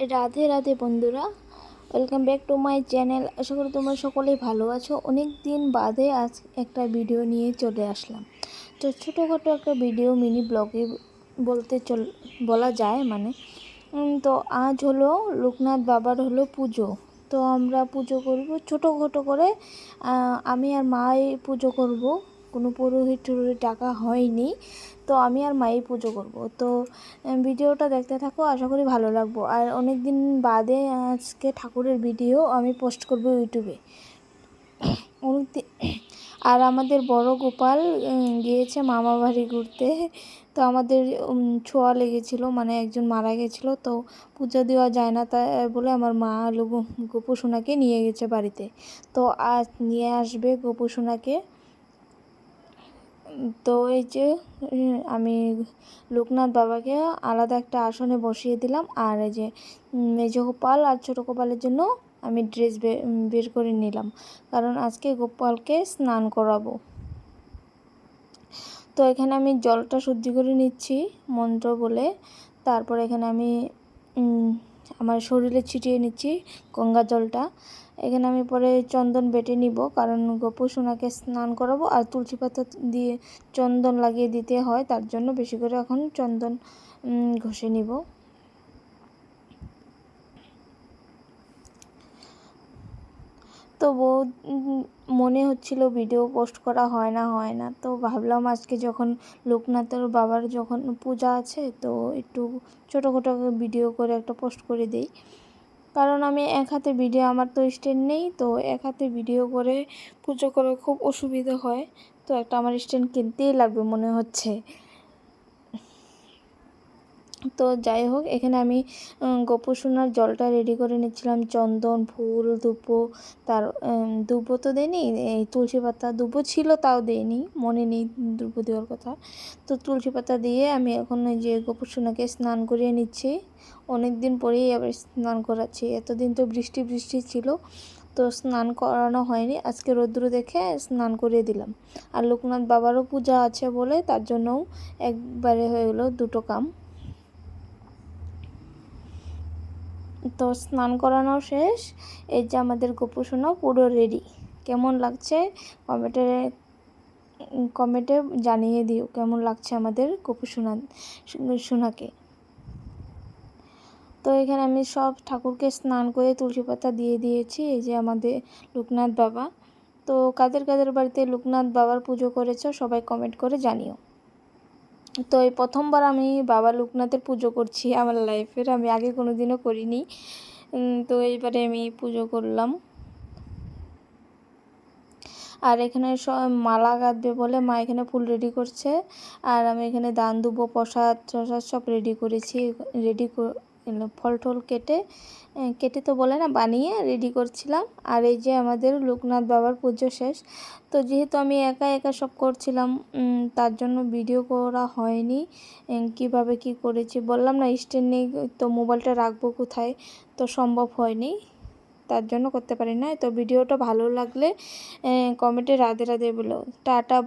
রাধে রাধে বন্ধুরা welcome back to my channel আশা করি তোমরা সকলেই ভালো আছো। অনেক দিন বাদে আজ একটা ভিডিও নিয়ে চলে আসলাম। তো ছোটোখাটো একটা ভিডিও মিনি ব্লগে বলতে চল, বলা যায় মানে। তো আজ হলো লোকনাথ বাবার হলো পুজো। তো আমরা পুজো করব ছোটোখাটো করে। আমি আর মাই পুজো করব। কোনো পুরোহিত টুরোহিত ডাকা হয়নি। তো আমি আর মাই পুজো করব। তো ভিডিওটা দেখতে থাকো, আশা করি ভালো লাগবো। আর অনেক দিন বাদে আজকে ঠাকুরের ভিডিও আমি পোস্ট করব ইউটিউবে। আর আমাদের বড় গোপাল গিয়েছে মামা বাড়ি ঘুরতে। তো আমাদের ছোঁয়া লেগেছিল মানে একজন মারা গেছিল। তো পূজা দেওয়া যায় না তাই বলে আমার মা গোপু সোনাকে নিয়ে গেছে বাড়িতে। তো আজ নিয়ে আসবে গোপু সোনাকে। তো এই যে আমি লোকনাথ বাবাকে আলাদা একটা আসনে বসিয়ে দিলাম। আর এই যে মেজ গোপাল আর ছোটো গোপালের জন্য আমি ড্রেস বের করে নিলাম। কারণ আজকে গোপালকে স্নান করাবো। তো এখানে আমি জলটা শুদ্ধি করে নিচ্ছি মন্ত্র বলে। তারপর এখানে আমি আমার শরীরে ছিটিয়ে নিচ্ছি গঙ্গা জলটা। এখানে আমি পরে চন্দন বেটে নিব, কারণ গোপু সোনাকে স্নান করাবো আর তুলসী পাতা দিয়ে চন্দন লাগিয়ে দিতে হয়, তার জন্য বেশি করে এখন চন্দন ঘষে নিব। তো বউ মনে হচ্ছিল ভিডিও পোস্ট করা হয় না হয় না। তো ভাবলাম আজকে যখন লোকনাথের বাবার যখন পূজা আছে, তো একটু ছোটো খাটো ভিডিও করে একটা পোস্ট করে দিই। কারণ আমি এক হাতে ভিডিও আমার তো স্ট্যান্ড নেই, তো এক হাতে ভিডিও করে পুজো করে খুব অসুবিধা হয়। তো একটা আমার স্ট্যান্ড কিনতেই লাগবে মনে হচ্ছে। তো যাই হোক এখানে আমি উম, গোপু সোনার জলটা রেডি করে নিচ্ছিলাম। চন্দন ফুল দুব্বো তার দুপো তো দেয়নি এই তুলসী পাতা দুব্বো ছিল তাও দেয়নি মনে নেই দুব্বো দেওয়ার কথা। তো তুলসী পাতা দিয়ে আমি এখন ওই যে গোপু সোনাকে স্নান করিয়ে নিচ্ছি। অনেক দিন পরেই আবার স্নান করাচ্ছি। এতদিন তো বৃষ্টি বৃষ্টি ছিল তো স্নান করানো হয়নি। আজকে রৌদ্র দেখে স্নান করিয়ে দিলাম। আর লোকনাথ বাবারও পূজা আছে বলে তার জন্যও একবারে হয়ে গেলো দুটো কাম। তো স্নান করানো শেষ। এই যে আমাদের গোপু সোনা পুরো রেডি কেমন লাগছে কমেন্টে কমেন্টে জানিয়ে দিও কেমন লাগছে আমাদের গোপু সোনা সোনাকে। তো এখানে আমি সব ঠাকুরকে স্নান করে তুলসী পাতা দিয়ে দিয়েছি, এই যে আমাদের লোকনাথ বাবা। তো কাদের কাদের বাড়িতে লোকনাথ বাবার পুজো করেছ সবাই কমেন্ট করে জানিও। তো এই প্রথমবার আমি বাবা লোকনাথের পুজো করছি আমার লাইফের, আমি আগে কোনো দিনও করিনি তো এইবারে আমি পুজো করলাম। আর এখানে মালা গাঁথবে বলে মা এখানে ফুল রেডি করছে। আর আমি এখানে দান দুবো প্রসাদ, টসাদ সব রেডি করেছি, রেডি ফল টল কেটে কেটে তো বলে না, বানিয়ে রেডি করছিলাম। আর এই যে আমাদের লোকনাথ বাবার পুজো শেষ, তো যেহেতু আমি একা একা সব করছিলাম তার জন্য ভিডিও করা হয়নি। কীভাবে কি করেছি বললাম না স্ট্যান্ড নেই, তো মোবাইলটা রাখব কোথায়? তো সম্ভব হয়নি, তার জন্য করতে পারি না তো ভিডিওটা ভালো লাগলে কমেন্টে রাধে রাধে বলো। টাটা।